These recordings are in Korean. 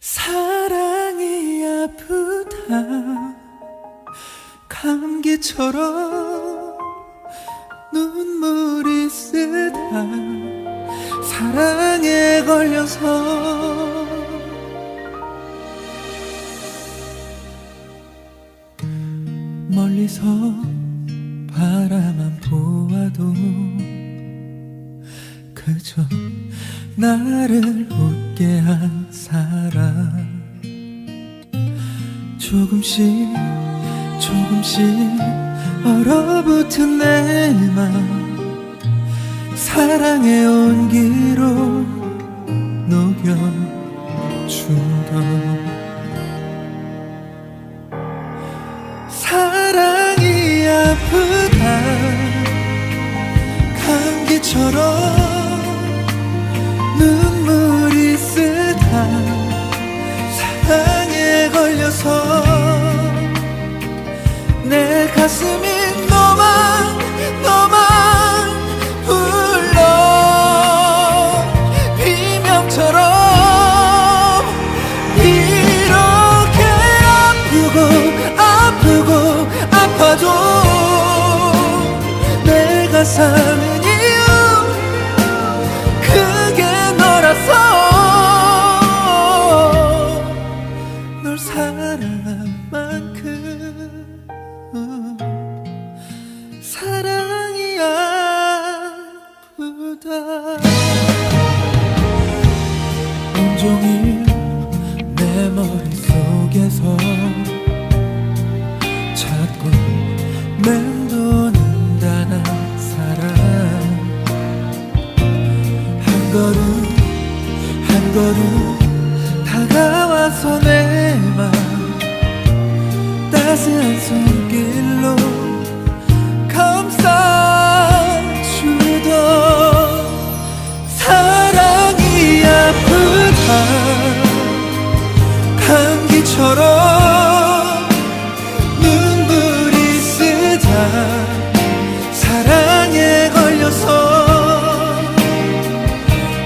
사랑이 아프다. 감기처럼 눈물이 쓰다. 사랑에 걸려서 멀리서 바라만 보아도 그저 나를 웃 게한 사람. 조금씩 조금씩 얼어붙은 내 맘. 사랑의 온기로 가슴이 너만 너만 불러. 비명처럼 이렇게 아프고 아프고 아파도 내가 사 온종일 내 머릿속에서 자꾸 맴도는 단한 사람 한 걸음 한 걸음 다가와서 내맘 따스한 손길로 감싸 처럼 눈물이 쓰다 사랑에 걸려서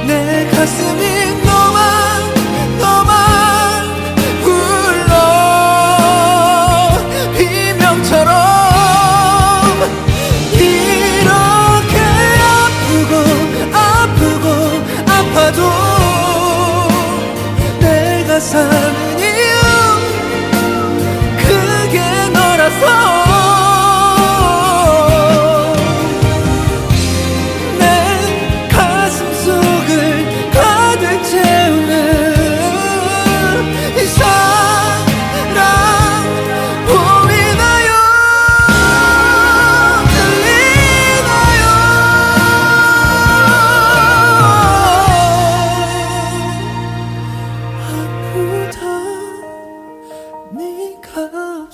내 가슴이 너만 너만 불러 비명처럼 이렇게 아프고 아프고 아파도 내가 사는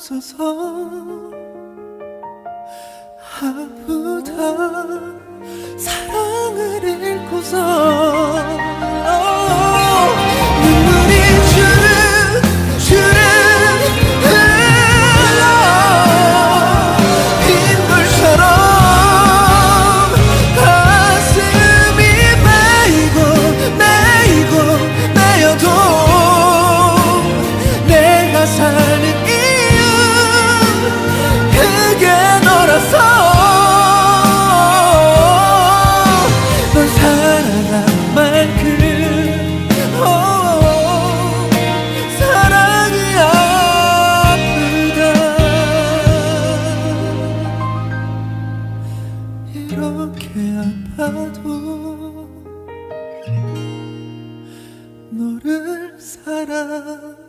없어서 아프다 이렇게 아파도 너를 사랑한다